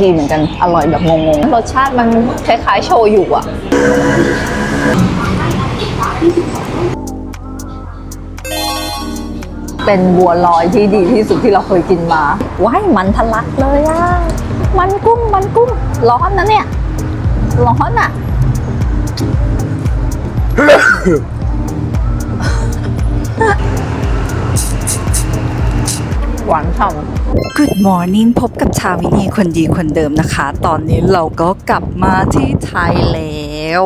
ดีเหมือนกัน อร่อยแบบงงๆ รสชาติมันคล้ายๆ โชยุอะเป็นบัวลอยที่ดีที่สุดที่เราเคยกินมา ว้ายมันทะลักเลยอะ มันกุ้ง มันกุ้ง ร้อนนะเนี่ย ร้อนอะ หวานฉ่ำ Good morning พบกับชาวินีคนดีคนเดิมนะคะ ตอนนี้เราก็กลับมาที่ไทยแล้ว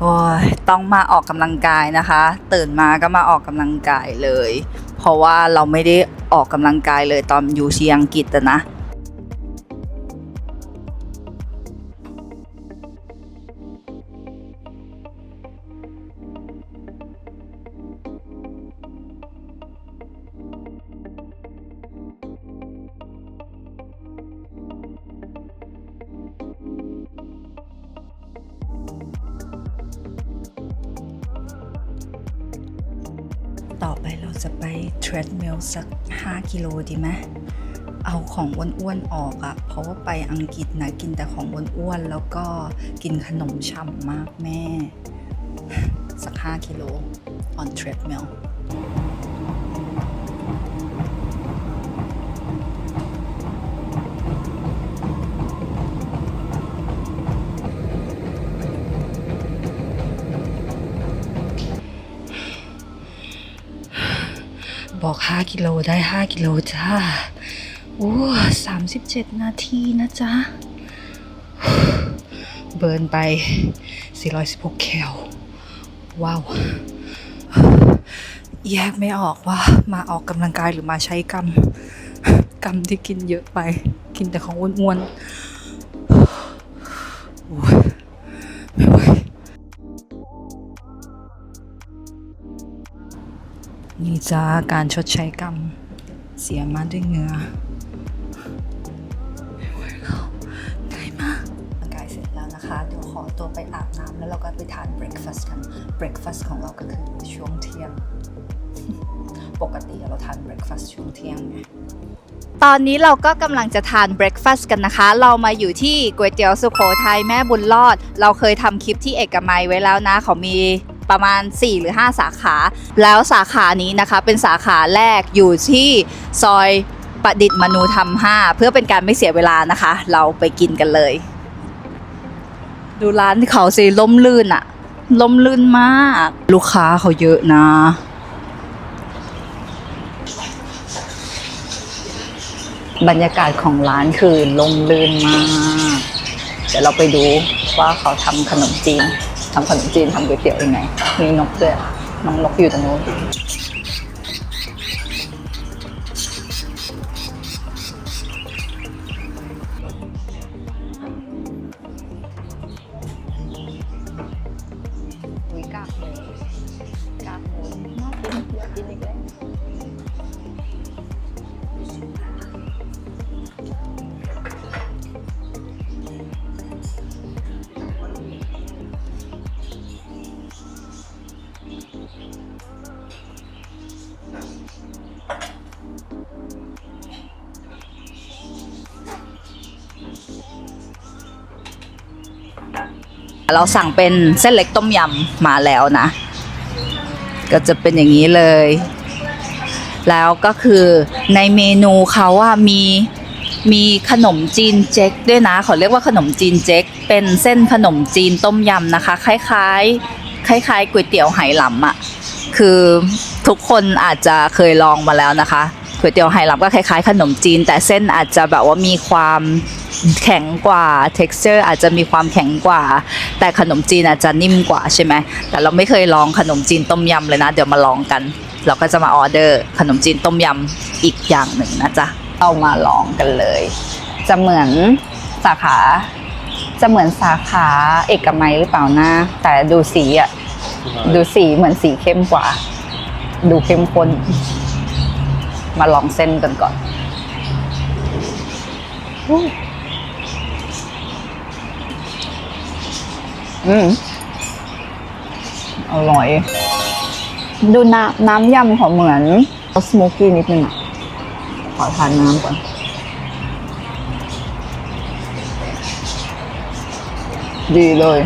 โอ้ยต้องมาออกกำลังกายนะคะ ตื่นมาก็มาออกกำลังกายเลย เพราะว่าเราไม่ได้ออกกำลังกายเลยตอนอยู่เชียงกิตนะ รดมิลสัก 5 กิโลดีไหมเอาของอ้วนๆออกอะเพราะว่าไปอังกฤษนะกินแต่ของอ้วนๆแล้วก็กินขนมฉ่ำมากแม่ สัก 5 กิโล on treadmill บอก5กิโลได้5กิโลจ้าโอ้37นาทีนะจ๊ะ เบิร์นไป 416 แคล ว้าว แยกไม่ออกว่ามาออกกำลังกายหรือมาใช้กรรม กรรมที่กินเยอะไป กินแต่ของอ้วนๆ นี่จ้าการชดใช้กรรม เสียมาด้วยเงือได้มากายเสร็จแล้วนะคะเดี๋ยวขอตัวไปอาบน้ำแล้วเราก็ไปทานเบรคฟาสต์กันเบรคฟาสต์ของเราก็คือช่วงเที่ยง ปกติเราทานเบรคฟาสต์ช่วงเที่ยงไงตอนนี้เราก็กำลังจะทานเบรคฟาสต์กันนะคะ เรามาอยู่ที่ก๋วยเตี๋ยวสุโขทัยแม่บุญรอด เราเคยทำคลิปที่เอกมัยไว้แล้วนะเขามี ประมาณ 4 หรือ 5 สาขา แล้วสาขานี้นะคะเป็นสาขาแรกอยู่ที่ซอยประดิษฐ์มนูธรรม 5 เพื่อเป็นการไม่เสียเวลานะคะ เราไปกินกันเลย ดูร้านเขาสิล่มลื่นอะล่มลื่นมาก ลูกค้าเขาเยอะนะบรรยากาศของร้านคือลมลื่นมาก เดี๋ยวเราไปดูว่าเขาทำขนมจีน ทำขนมจีนทำก๋วยเตี๋ยวยังไง มีนกด้วยน้องนกอยู่ตรงนู้น เราสั่งเป็นเส้นเล็กต้มยำมาแล้วนะ ก็จะเป็นอย่างนี้เลย แล้วก็คือในเมนูเขาว่ามีมีขนมจีนเจ๊กด้วยนะขาเรียกว่าขนมจีนเจ๊กเป็นเส้นขนมจีนต้มยำนะคะ คล้ายๆ คล้ายๆก๋วยเตี๋ยวไหหลำอะ่ะคือทุกคนอาจจะเคยลองมาแล้วนะคะก๋วยเตี๋ยวไหหลำก็คล้ายๆ ขนมจีน แต่เส้นอาจจะแบบว่ามีความ แข็งกว่า texture อาจจะมีความแข็งกว่า แต่ขนมจีนอาจจะนิ่มกว่าใช่ไหมแต่เราไม่เคยลองขนมจีนต้มยำเลยนะ เดี๋ยวมาลองกัน เราก็จะมาออเดอร์ ขนมจีนต้มยำอีกอย่างหนึ่งนะจ๊ะเอามาลองกันเลย จะเหมือนสาขา จะเหมือนสาขาเอกมัยหรือเปล่านะ แต่ดูสีอะดูสีเหมือนสีเข้มกว่า ดูเข้มข้นมาลองเส้นกันก่อน อู้อืมอร่อย ดูน้ำน้ำยำเขาเหมือนสโมกี้นิดนึงอะ ขอทานน้ำก่อน ดีเลย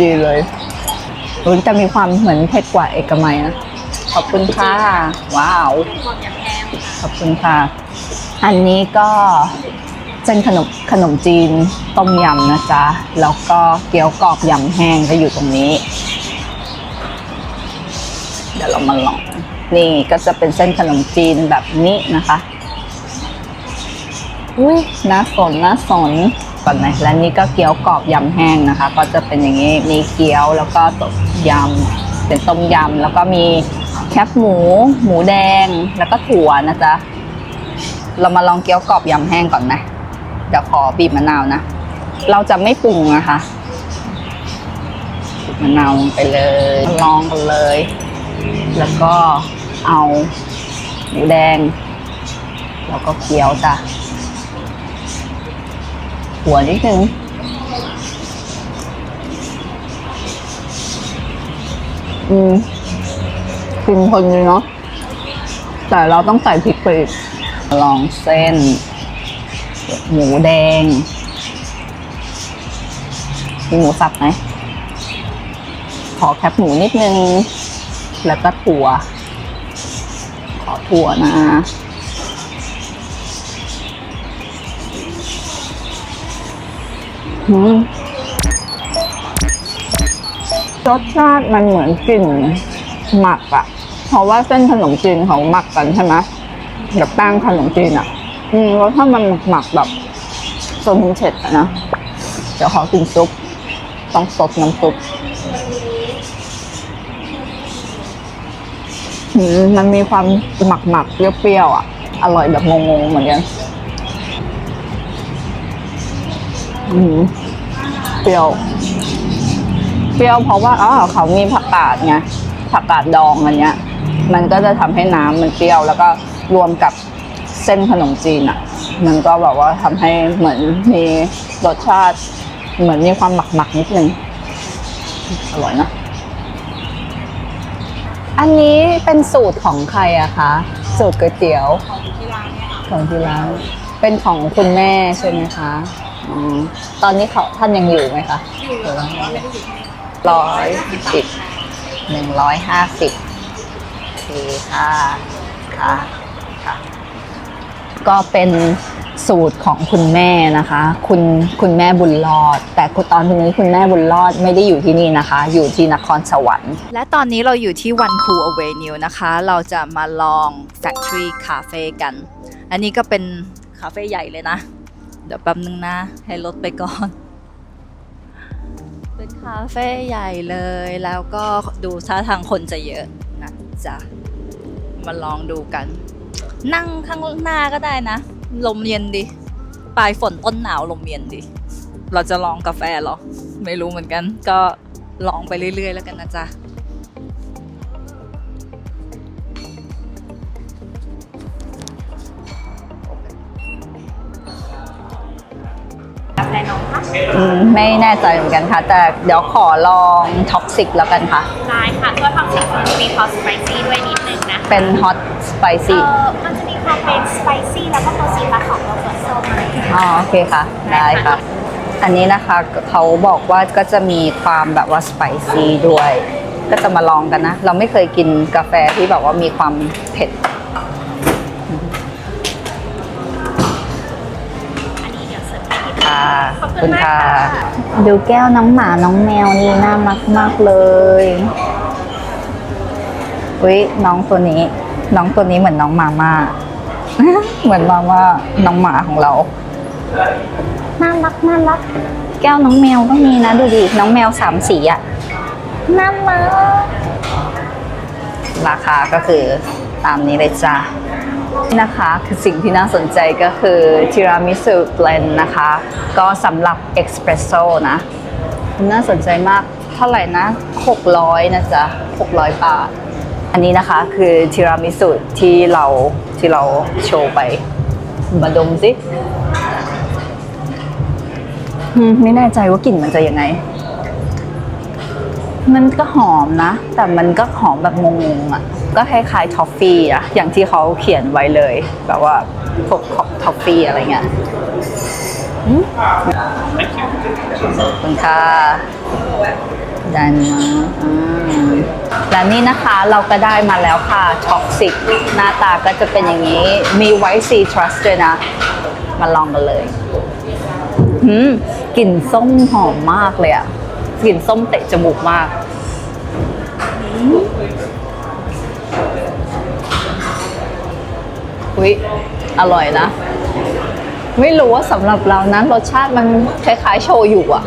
ดีเลยมันจะมีความเหมือนเผ็ดกว่าเอกมัยนะ ขอบคุณค่ะ ว้าว ขอบคุณค่ะ อันนี้ก็ เป็นขนมขนมจีนต้มยำนะจ๊ะ แล้วก็เกี๊ยวกรอบยำแห้งก็อยู่ตรงนี้ เดี๋ยวเรามาลอง นี่ก็จะเป็นเส้นขนมจีนแบบนี้นะคะ อุ้ยน่าสนน่าสนก่อนไหมและนี่ก็เกี๊ยวกรอบยำแห้งนะคะ ก็จะเป็นอย่างนี้ มีเกี๊ยวแล้วก็ต้มยำ เป็นต้มยำแล้วก็มีแคบหมู หมูแดง แล้วก็ถั่วนะจ๊ะ เรามาลองเกี๊ยวกรอบยำแห้งก่อนไหม เดี๋ยวขอบีบมะนาวนะ เราจะไม่ปรุงนะคะบีบมะนาวลงไปเลยลองกันเลย แล้วก็เอาหมูแดง แล้วก็เคี้ยวจ้ะหัวนิดนึงอืมกินคนเลยเนาะแต่เราต้องใส่พริกไปอีกลองเส้น หมูแดงมีหมูสับไหมขอแคบหมูนิดนึง แล้วก็ถั่ว ขอถั่วนะรสชาติมันเหมือนกลิ่นหมักอะเพราะว่าเส้นขนมจีนเขาหมักกันใช่ไหมกับแป้งขนมจีนอะ อืมรสชาติมันหมักแบบโซนเฉดอะนะ เดี๋ยวขอกินซุป ต้องสดน้ำซุปอืมมันมีความหมักหมักๆเปรี้ยวๆอะอร่อยแบบงงๆเหมือนกันอืมเปรี้ยว เปรี้ยวเพราะว่าอ๋อเขามีผักกาดไง ผักกาดดองอันเนี้ย มันก็จะทำให้น้ำมันเปรี้ยวแล้วก็รวมกับ เส้นขนมจีนอะ มันก็แบบว่าทำให้เหมือนมีรสชาติ เหมือนมีความหมักหมักนิดนึง อร่อยนะ อันนี้เป็นสูตรของใครอะคะ สูตรก๋วยเตี๋ยว ของที่ร้านเป็นของคุณแม่ใช่ไหมคะอตอนนี้เขาท่านยังอยู่ไหมคะอยู่ร้อยสิบหนึ่งร้อยห้าสิบโอเคค่ค่ะค่ะ ก็เป็นสูตรของคุณแม่นะคะ คุณคุณแม่บุญรอด แต่ตอนนี้คุณแม่บุญรอดไม่ได้อยู่ที่นี่นะคะ อยู่ที่นครสวรรค์ และตอนนี้เราอยู่ที่วันคูอเวนิวนะคะ เราจะมาลอง Factory Cafe กัน อันนี้ก็เป็นคาเฟ่ใหญ่เลยนะ เดี๋ยวแป๊บนึงนะ ให้รถไปก่อน เป็นคาเฟ่ใหญ่เลยแล้วก็ดูท่าทางคนจะเยอะนะจ๊ะมาลองดูกัน นั่งข้างหน้าก็ได้นะ ลมเย็นดิ ปลายฝนต้นหนาวลมเย็นดิ เราจะลองกาแฟเหรอ ไม่รู้เหมือนกัน ก็ลองไปเรื่อย ๆ แล้วกันนะจ๊ะอืมไม่แน่ใจเหมือนกันค่ะ แต่เดี๋ยวขอลองท็อกซิกแล้วกันค่ะ ได้ค่ะตัวท็อกซิกมันจะมีความสไปซี่ด้วยนิดนึงนะคะ เป็นฮอตสไปเอซี่อมันจะมีความเป็นสไปซี่แล้วก็ตัวซีบัสของตัวเฟิร์สโซมอะไรอย่างเงี้ยอ๋อโอเคค่ะ ได้ค่ะ อันนี้นะคะเขาบอกว่าก็จะมีความแบบว่าสไปซี่ด้วย ก็จะมาลองกันนะ เราไม่เคยกินกาแฟที่แบบว่ามีความเผ็ด อันนี้เดี๋ยวเสิร์ฟให้ที่ค่ะขอบคุณมากค่ะ ดูแก้วน้องหมาน้องแมวนี่น่ารักมากเลย อุ้ยน้องตัวนี้ น้องตัวนี้เหมือนน้องมาม่าเหมือนมาม่าน้องหมาของเราน่ารักน่ารัก แก้วน้องแมวก็มีนะดูดิน้องแมวสามสีอะน่ารักราคาก็คือตามนี้เลยจ้านี่นะคะคือสิ่งที่น่าสนใจก็คือทีรามิสุเบลนนะคะ ก็สำหรับเอ็กซ์เพรสโซ่นะน่าสนใจมากเท่าไหร่นะ 600 นะจ๊ะ 600 บาท อันนี้นะคะคือทีรามิสุที่เราที่เราโชว์ไป มาดมสิอืมไม่แน่ใจว่ากลิ่นมันจะยังไง มันก็หอมนะ แต่มันก็หอมแบบงงๆอะ ก็คล้ายๆทอฟฟี่อะอย่างที่เขาเขียนไว้เลย แบบว่าพวกทอฟฟี่อะไรเงี้ยอืมขอบคุณค่ะ ได้นะอืมและนี่นะคะเราก็ได้มาแล้วค่ะท็อกซิกหน้าตาก็จะเป็นอย่างนี้ มีไวท์ซีทรัสด้วยนะ มาลองกันเลยหืมกลิ่นส้มหอมมากเลยอะกลิ่นส้มเตะจมูกมากอุ้ยอร่อยนะ ไม่รู้ว่าสำหรับเรานั้นรสชาติมันคล้ายๆโชยุอะ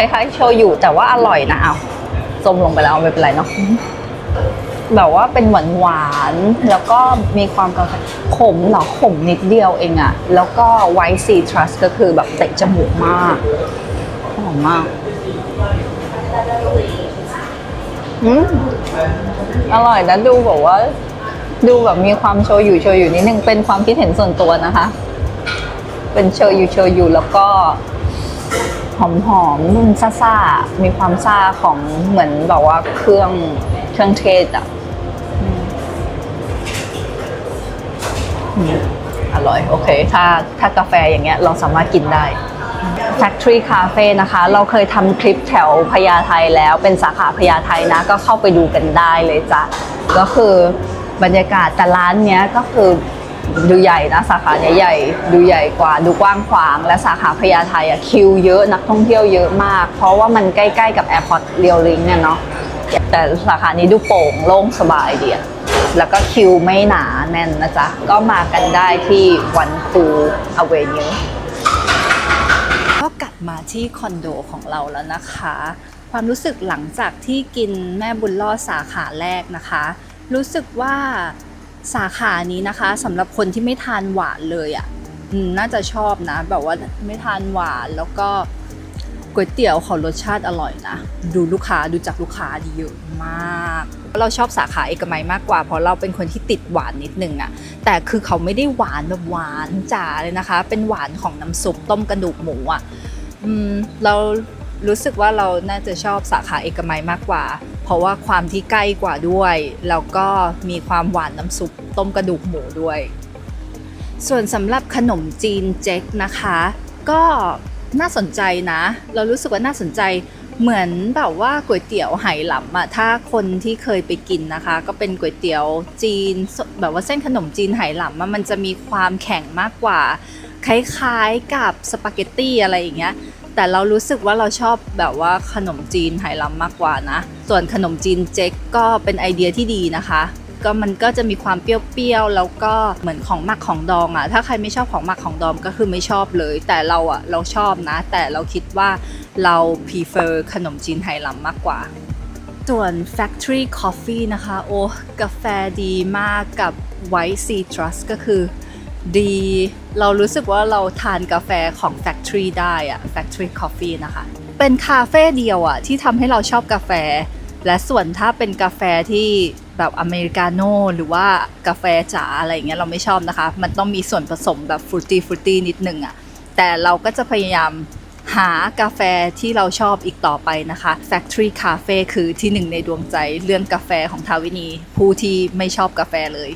คล้ายๆโชยุแต่ว่าอร่อยนะเอาจมลงไปแล้วไม่เป็นไรเนาะแบบว่าเป็นหวานหวานๆแล้วก็มีความกาแฟขมหรอขมนิดเดียวเองอะแล้วก็ไวซีทรัสก็คือแบบเตะจมูกมากหอมมากอืมอร่อยนะดูแบบว่า ดูแบบมีความโชยุโชยุนิดนึงเป็นความคิดเห็นส่วนตัวนะคะ เป็นโชยุโชยุแล้วก็ หอมหอมๆนุ่มซ่าๆมีความซ่าของเหมือนแบบว่าเครื่องเครื่องเทศอะอืมอืมอร่อย โอเค ถ้าถ้ากาแฟอย่างเงี้ยเราสามารถกินได้ Factory Cafe นะคะ เราเคยทำคลิปแถวพญาไทแล้วเป็นสาขาพญาไทนะ ก็เข้าไปดูกันได้เลยจ้ะ ก็คือบรรยากาศแต่ร้านเนี้ยก็คือ ดูใหญ่นะสาขาเนี้ยใหญ่ดูใหญ่กว่าดูกว้างขวาง และสาขาพญาไทอะคิวเยอะนักท่องเที่ยวเยอะมาก เพราะว่ามันใกล้ๆกับแอร์พอร์ตเรียวลิงเนี่ยเนาะแต่สาขานี้ดูโปร่งโล่งสบายดีอะแล้วก็คิวไม่หนาแน่นนะจ๊ะ ก็มากันได้ที่วันฟูอเวนิวก็กลับมาที่คอนโดของเราแล้วนะคะ ความรู้สึกหลังจากที่กินแม่บุญรอสาขาแรกนะคะ รู้สึกว่า สาขานี้นะคะสำหรับคนที่ไม่ทานหวานเลยอะ่ะน่าจะชอบนะ แบบว่าไม่ทานหวานแล้วก็ก๋วยเตี๋ยวเขารสชาติอร่อยนะ ดูลูกค้าดูจากลูกค้าดีเยอะมาก เราชอบสาขาเอกมัยมากกว่า เพราะเราเป็นคนที่ติดหวานนิดนึงอะแต่คือเขาไม่ได้หวานแบบหวานจ๋าเลยนะคะ เป็นหวานของน้ำซุปต้มกระดูกหมูอะเรา รู้สึกว่าเราน่าจะชอบสาขาเอกมัยมากกว่า เพราะว่าความที่ใกล้กว่าด้วย แล้วก็มีความหวานน้ำซุปต้มกระดูกหมูด้วย ส่วนสำหรับขนมจีนเจ๊กนะคะ ก็น่าสนใจนะ เรารู้สึกว่าน่าสนใจเหมือนแบบว่าก๋วยเตี๋ยวไหหลำอะถ้าคนที่เคยไปกินนะคะ ก็เป็นก๋วยเตี๋ยวจีน แบบว่าเส้นขนมจีนไหหลำอะมันจะมีความแข็งมากกว่า คล้ายๆกับสปาเกตตี้อะไรอย่างเงี้ย แต่เรารู้สึกว่าเราชอบแบบว่าขนมจีนไหหลำมากกว่านะ ส่วนขนมจีนเจ๊กก็เป็นไอเดียที่ดีนะคะ ก็มันก็จะมีความเปรี้ยวๆแล้วก็เหมือนของหมักของดองอะ่ะ ถ้าใครไม่ชอบของหมักของดองก็คือไม่ชอบเลย แต่เราอะ่ะเราชอบนะ แต่เราคิดว่าเรา prefer ขนมจีนไหหลำมากกว่า ส่วน Factory Coffee นะคะ โอ้กาแฟดีมากกับ White Citrus ก็คือ ดี เรารู้สึกว่าเราทานกาแฟของ Factory ได้อะ Factory Coffee นะคะ เป็นคาเฟ่เดียวอะที่ทำให้เราชอบกาแฟ และส่วนถ้าเป็นกาแฟที่แบบอเมริกาโน่หรือว่ากาแฟจ๋าอะไรอย่างเงี้ยเราไม่ชอบนะคะ มันต้องมีส่วนผสมแบบฟรุตตี้ฟรุตตี้นิดนึงอะแต่เราก็จะพยายามหากาแฟที่เราชอบอีกต่อไปนะคะ Factory Cafe คือที่หนึ่งในดวงใจเรื่องกาแฟของทาวินี ผู้ที่ไม่ชอบกาแฟเลย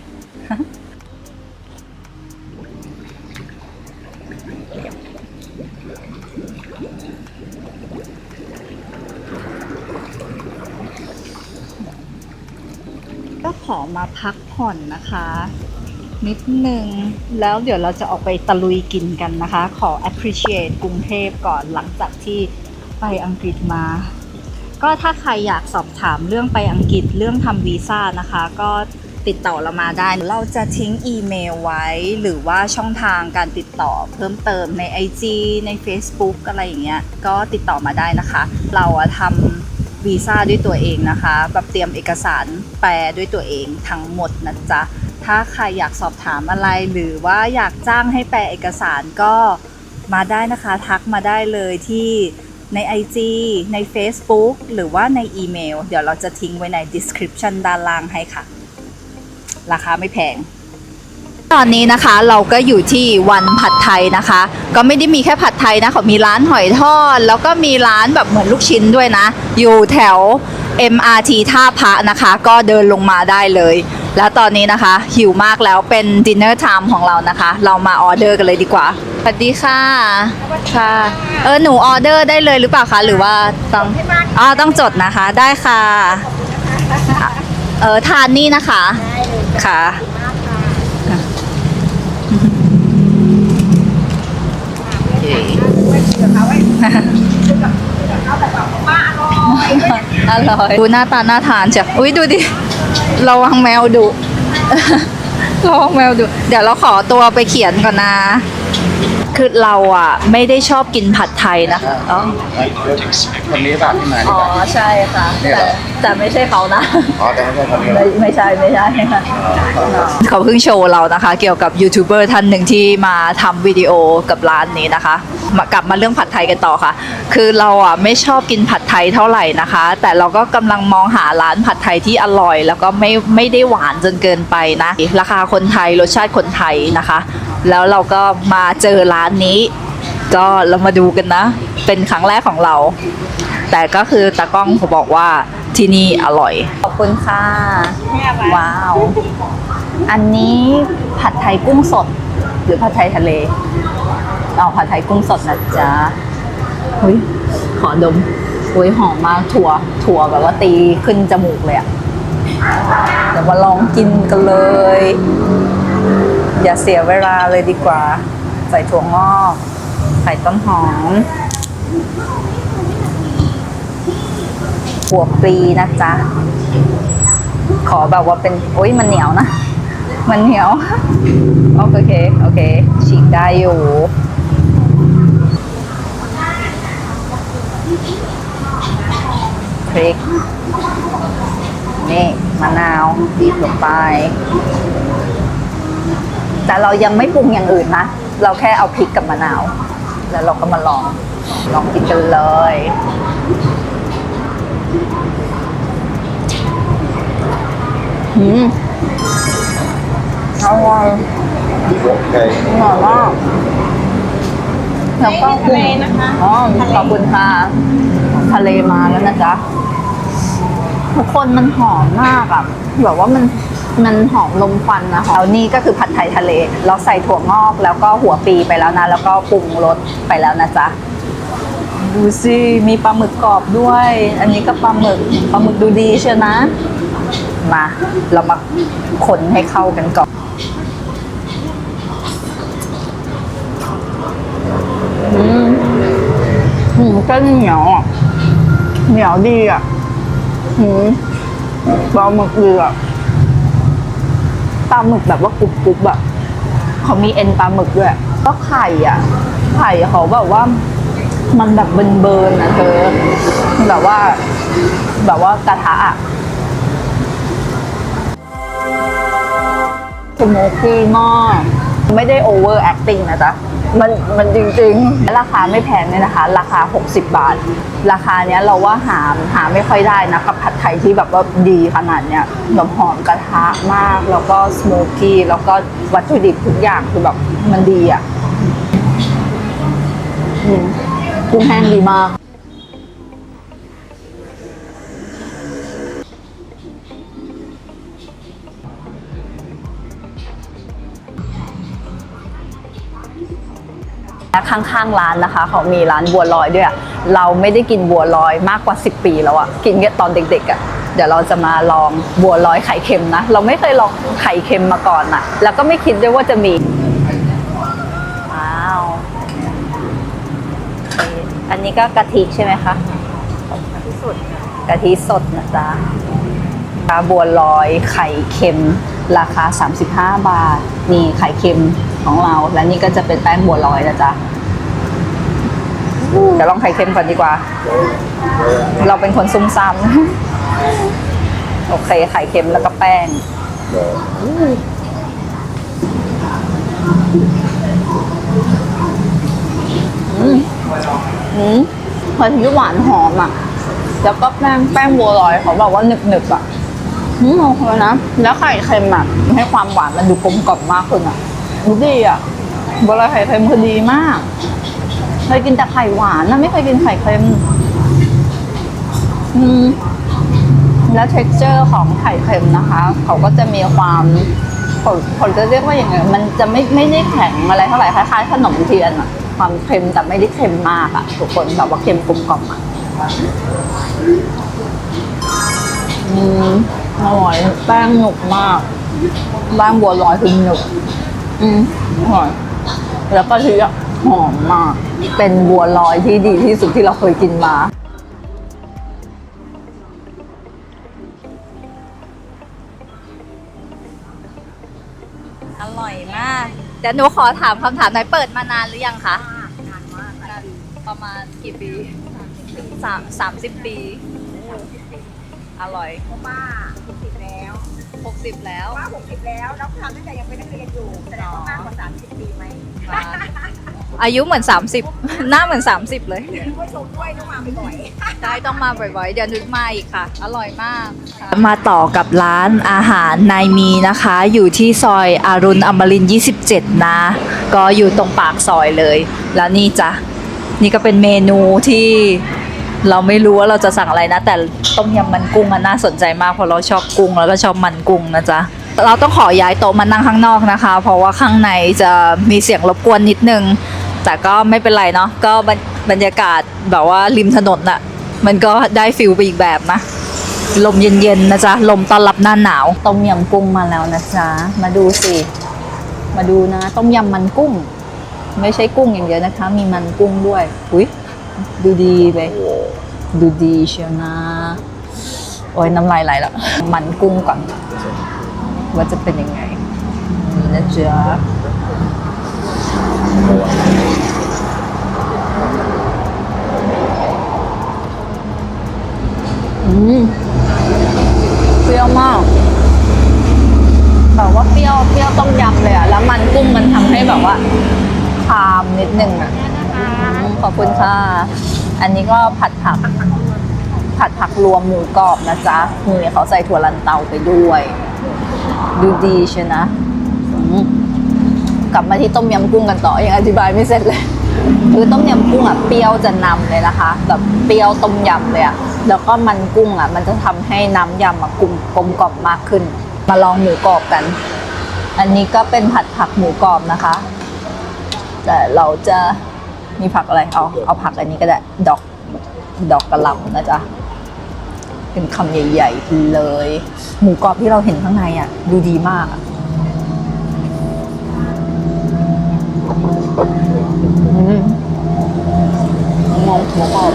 ขอมาพักผ่อนนะคะ นิดนึง แล้วเดี๋ยวเราจะออกไปตะลุยกินกันนะคะ ขอ appreciate กรุงเทพก่อนหลังจากที่ไปอังกฤษมา ก็ถ้าใครอยากสอบถามเรื่องไปอังกฤษเรื่องทำวีซ่านะคะ ก็ติดต่อเรามาได้ เราจะทิ้งอีเมลไว้ หรือว่าช่องทางการติดต่อเพิ่มเติมใน IG ใน Facebook อะไรอย่างเงี้ย ก็ติดต่อมาได้นะคะ เราทำ วีซ่าด้วยตัวเองนะคะ แบบเตรียมเอกสารแปลด้วยตัวเองทั้งหมดนะจ๊ะ ถ้าใครอยากสอบถามอะไรหรือว่าอยากจ้างให้แปลเอกสารก็มาได้นะคะ ทักมาได้เลยที่ใน IG ใน Facebook หรือว่าในอีเมล เดี๋ยวเราจะทิ้งไว้ใน description ด้านล่างให้ค่ะ ราคาไม่แพง ตอนนี้นะคะเราก็อยู่ที่วันผัดไทยนะคะ ก็ไม่ได้มีแค่ผัดไทยนะเขามีร้านหอยทอด แล้วก็มีร้านแบบเหมือนลูกชิ้นด้วยนะ อยู่แถว MRT ท่าพระนะคะ ก็เดินลงมาได้เลย แล้วตอนนี้นะคะ หิวมากแล้วเป็นดินเนอร์ไทม์ของเรานะคะ เรามาออเดอร์กันเลยดีกว่าสวัสดีค่ะค่ะเออหนูออเดอร์ได้เลยหรือเปล่าคะหรือว่าต้องอ๋อต้องจดนะคะได้ค่ะเออทานนี่นะคะค่ะ อร่อย ดูหน้าตาน่าทานจ้ะอุ้ยดูดิระวังแมวดุระวังแมวดุเดี๋ยวเราขอตัวไปเขียนก่อนนะ คือเราอะไม่ได้ชอบกินผัดไทยนะคะอ๋อคนนี้ป่ะที่มาอ๋อใช่ค่ะนี่เหรอแต่ไม่ใช่เขานะ อ๋อแต่ไม่ใช่คนนี้ไม่ไม่ใช่ไม่ใช่ค่ะเขาเพิ่งโชว์เรานะคะ เกี่ยวกับยูทูบเบอร์ท่านหนึ่งที่มาทำวิดีโอกับร้านนี้นะคะ มากลับมาเรื่องผัดไทยกันต่อค่ะ คือเราอะไม่ชอบกินผัดไทยเท่าไหร่นะคะ แต่เราก็กำลังมองหาร้านผัดไทยที่อร่อย แล้วก็ไม่ไม่ได้หวานจนเกินไปนะ ราคาคนไทยรสชาติคนไทยนะคะ แล้วเราก็มาเจอร้านนี้ ก็เรามาดูกันนะ เป็นครั้งแรกของเรา แต่ก็คือตากล้องเขาบอกว่าที่นี่อร่อย ขอบคุณค่ะ ว้าว อันนี้ผัดไทยกุ้งสด หรือผัดไทยทะเลเอาผัดไทยกุ้งสดนะจ๊ะเฮ้ยขอดมเฮ้ยหอมมากถั่ว ถั่วแบบว่าตีขึ้นจมูกเลยอะเดี๋ยวมาลองกินกันเลย อย่าเสียเวลาเลยดีกว่า ใส่ถั่วงอก ใส่ต้นหอมหัวปลีนะจ๊ะ ขอแบบว่าเป็น โอ้ยมันเหนียวนะ มันเหนียว โอเค โอเค ฉีกได้อยู่ พริก นี่มะนาวบีบลงไป แต่เรายังไม่ปรุงอย่างอื่นนะ เราแค่เอาพริกกับมะนาว แล้วเราก็มาลอง ลองกินกันเลย อืมอร่อยโอเคอร่อยมากแล้วก็กุ้งอ๋อขอบคุณค่ะทะเลมาแล้วนะจ๊ะ ทุกคนมันหอมมากอะแบบว่ามัน มันหอมลมควันนะแล้วนี่ก็คือผัดไทยทะเล เราใส่ถั่วงอกแล้วก็หัวปีไปแล้วนะ แล้วก็ปรุงรสไปแล้วนะจ๊ะ ดูสิมีปลาหมึกกรอบด้วย อันนี้ก็ปลาหมึกปลาหมึกดูดีเชียวนะ มา เรามาคนให้เข้ากันก่อนอืมอืมเส้นเหนียวอะเหนียวดีอะหืมปลาหมึกดีอะ ลาหมึกแบบว่ากรุบกรุบอะเขามีเอ็นปลาหมึกด้วย ก็ไข่อะไข่เขาแบบว่า มันแบบเบิร์นๆนนะเธอแบบว่า แบบว่ากระทะอะสโมกกี้มากไม่ได้โอเวอร์แอคติ้งนะจ๊ะ มันมันจริงๆ ราคาไม่แพงเลยนะคะ ราคา 60 บาท ราคาเนี้ยเราว่าหาหาไม่ค่อยได้นะกับผัดไทยที่แบบว่าดีขนาดเนี้ยแบบหอมกระทะมาก แล้วก็สโมกกี้แล้วก็วัตถุดิบทุกอย่างคือแบบมันดีอะกุ้งแห้งดีมาก ข้างๆร้านนะคะ เขามีร้านบัวลอยด้วยเราไม่ได้กินบัวลอยมากกว่า 10 ปีแล้วอะกินแค่ตอนเด็กๆอะเดี๋ยวเราจะมาลองบัวลอยไข่เค็มนะ เราไม่เคยลองไข่เค็มมาก่อนอะแล้วก็ไม่คิดด้วยว่าจะมีว้าวอันนี้ก็กะทิใช่ไหมคะกะทิสดกะทิสดนะจ๊ะบัวลอยไข่เค็มราคา 35 บาท นี่ไข่เค็ม ของเรา และนี่ก็จะเป็นแป้งบัวลอยนะจ๊ะเดี๋ยวลองไข่เค็มก่อนดีกว่า เราเป็นคนซุ่มซ่ามโอเคไข่เค็มแล้วก็แป้งอืมอืมพอที่หวานหอมอะ แล้วก็แป้งแป้งบัวลอยเขาแบบว่าหนึบหนึบอะอืมโอเคนะ แล้วไข่เค็มอะให้ความหวานมันดูกลมกล่อมมากขึ้นอะ ดูดีอะบัวลอยไข่เค็มคือดีมากเคยกินแต่ไข่หวานนะไม่เคยกินไข่เค็มอืมอืและ texture ของไข่เค็มนะคะ เขาก็จะมีความผมผมจะเรียกว่าอย่างไงมันจะไม่ไม่ได้แข็งอะไรเท่าไหร่คล้ายๆขนมเทียนอะความเค็มแต่ไม่ได้เค็มมากอะทุกคนแบบว่าเค็มกลมกล่อมอะอืมอร่อยแป้งหนุกมากแป้งบัวลอยคือหนุก อร่อยแล้วก็ชีสอะหอมมาก เป็นบัวลอยที่ดีที่สุดที่เราเคยกินมา อร่อยมากแต่หนูขอถามคำถามหน่อยเปิดมานานหรือยังคะ นานมากนานประมาณกี่ปีสามสามสิบปี อร่อย เพราะว่า 60 แล้ว ว่าหกสิบแล้วแล้วทำตั้งแต่ยังเป็นนักเรียนอยู่แสดงว่ามากกว่าสามสิบปีไหมอายุเหมือน 30 หน้าเหมือน 30 เลยมด้บ่อยได้ต้องมาบ่อยๆ เดี๋ยวนุชมาอีกค่ะ อร่อยมากมาต่อกับร้านอาหารนายมีนะคะ อยู่ที่ซอยอารุณอมริน27 นะ ก็อยู่ตรงปากซอยเลย แล้วนี่จ้ะ นี่ก็เป็นเมนูที่ เราไม่รู้ว่าเราจะสั่งอะไรนะ แต่ต้มยำมันกุ้งอะน่าสนใจมากเพราะเราชอบกุ้งแล้วก็ชอบมันกุ้งนะจ๊ะเราต้องขอย้ายโต๊ะมานั่งข้างนอกนะคะ เพราะว่าข้างในจะมีเสียงรบกวนนิดนึง แต่ก็ไม่เป็นไรเนาะก็บรรบรยากาศแบบว่าริมถนนอะมันก็ได้ฟิลไปอีกแบบนะ ลมเย็นๆนะจ๊ะ ลมตอนรับหน้าหนาว ต้มยำกุ้งมาแล้วนะจ๊ะ มาดูสิ มาดูนะ ต้มยำมันกุ้ง ไม่ใช่กุ้งอย่างเดียวนะคะ มีมันกุ้งด้วย อุ้ย ดูดีเลย ดูดีเชียวนะ โอ้ยน้ำลายไหลแล้วมันกุ้งก่อน ว่าจะเป็นยังไงนี่นะจ๊ะอืมเปรี้ยวมากแบบว่าเปรี้ยวเปรี้ยวต้มยำเลยอะแล้วมันกุ้งมันทำให้แบบว่าคามนิดนึงอะอืม ขอบคุณค่ะ อันนี้ก็ผัดผัก ผัดผักรวมหมูกรอบนะจ๊ะนี่เขาใส่ถั่วลันเตาไปด้วย ดูดีเชียนะ กลับมาที่ต้มยำกุ้งกันต่อ ยังอธิบายไม่เสร็จเลย คือต้มยำกุ้งอะเปรี้ยวจะนำเลยนะคะ แบบเปรี้ยวต้มยำเลยอะ แล้วก็มันกุ้งอะ มันจะทำให้น้ำยำอะกลมกลมกล่อมมากขึ้น มาลองหมูกรอบกัน อันนี้ก็เป็นผัดผักหมูกรอบนะคะ แต่เราจะ มีผักอะไร เอา เอาผักอันนี้ก็ได้ ดอก ดอกกระหล่ำนะจ๊ะ เป็นคำใหญ่ๆเลย หมูกรอบที่เราเห็นข้างในอะ ดูดีมากอะอืมมองหมูกรอบ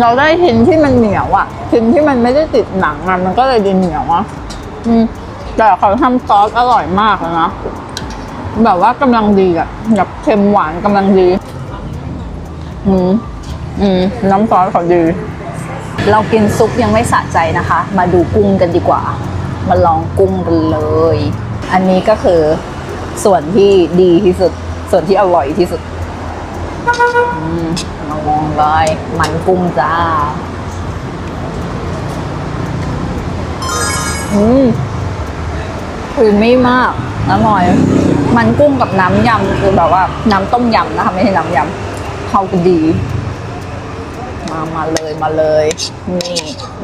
เราได้ชิ้นที่มันเหนียวอะชิ้นที่มันไม่ได้ติดหนังอะมันก็เลยดูเหนียวอะ อืม แต่เขาทำซอสอร่อยมากเลยนะ แบบว่ากำลังดีอะแบบเค็มหวานกำลังดี อืมอืมน้ำซอสเขาดี เรากินซุปยังไม่สะใจนะคะ มาดูกุ้งกันดีกว่า มาลองกุ้งกันเลย อันนี้ก็คือส่วนที่ดีที่สุด ส่วนที่อร่อยที่สุดอืมมาลองเลยมันกุ้งจ้า อืม คือไม่มากอร่อย มันกุ้งกับน้ำยำคือแบบว่าน้ำต้มยำนะคะไม่ใช่น้ำยำเข้ากันดี มามาเลยมาเลยนี่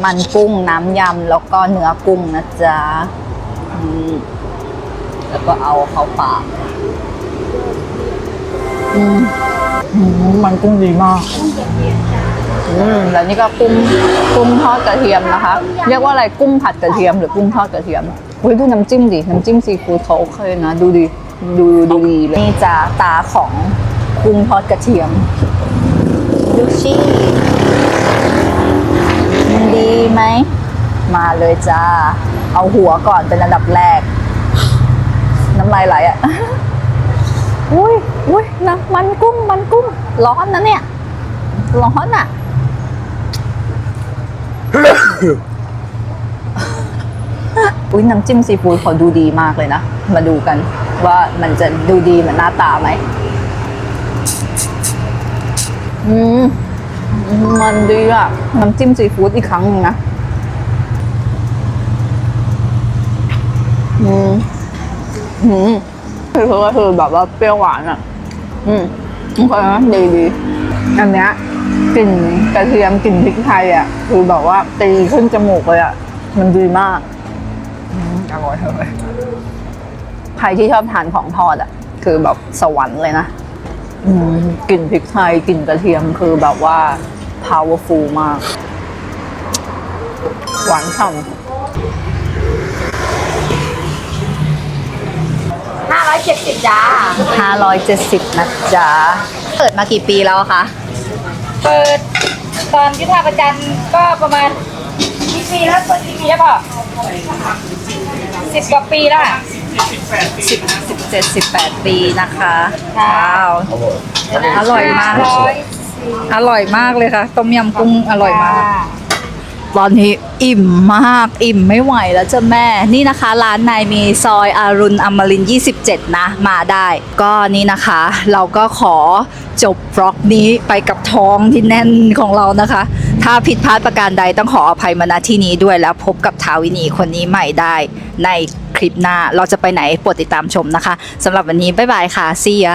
มันกุ้งน้ำยำแล้วก็เนื้อกุ้งนะจ๊ะแล้วก็เอาเข้าปากมอืมมันกุ้งดีมากอืมแล้วนี่ก็กุ้งกุ้งทอดกระเทียมนะคะ เรียกว่าอะไรกุ้งผัดกระเทียมหรือกุ้งทอดกระเทียม เฮ้ยดูน้ำจิ้มดิ น้ำจิ้มซีฟู้ดเขาโอเคนะ ดูดิดูดูดีเลยนี่จะตาของกุ้งทอดกระเทียม ดูชิมันดีไหม มาเลยจ้า เอาหัวก่อนเป็นอันดับแรก น้ำลายไหลอะ่ะ อุ้ยอุ้ยนะมันกุ้งมันกุ้ง ร้อนนะเนี่ย ร้อนอะ่ะ อุ้ยน้ำจิ้มซีฟู้ดเขาดูดีมากเลยนะ มาดูกันว่ามันจะดูดีเหมือนหน้าตาไหมอืมมันดีอะน้ำจิ้มซีฟู้ดอีกครั้งหนึงนะอืมอืมคือก็คือแบบว่าเปรี้ยวหวานอะอืมโอเคนะดีดีอันเนี้ยกลิ่นกระเทียมกลิ่นพริกไทยอะ คือแบบว่าตีขึ้นจมูกเลยอะ มันดีมาก อืมอร่อยเลยใครที่ชอบทานของทอดอะ คือแบบสวรรค์เลยนะอืมกลิ่นพริกไทยกลิ่นกระเทียมคือแบบว่า powerful มาก หวานฉ่ำ570จ้า570นะจ๊ะเปิดมากี่ปีแล้วคะเปิดตอนที่ท่าประจันทร์ก็ประมาณกี่ปีแล้วเปิดกี่ปีแล้วป่ะ สิบกว่าปีแล้วอะ10 17 18ปีนะคะค่ะว้าวอร่อยมาก ร้อยอร่อยมากเลยค่ะ ต้มยำกุ้งอร่อยมากตอนนี้อิ่มมากอิ่มไม่ไหวแล้วจ้ะแม่ นี่นะคะร้านนายมีซอยอารุณอมรินทร์27 นะ มาได้ ก็นี่นะคะ เราก็ขอจบบล็อกนี้ไปกับท้องที่แน่นของเรานะคะ ถ้าผิดพลาดประการใดต้องขออภัยมาณที่นี้ด้วยแล้วพบกับทาวินีคนนี้ใหม่ได้ในคลิปหน้าเราจะไปไหนโปรดติดตามชมนะคะสำหรับวันนี้บ๊ายบายค่ะซีย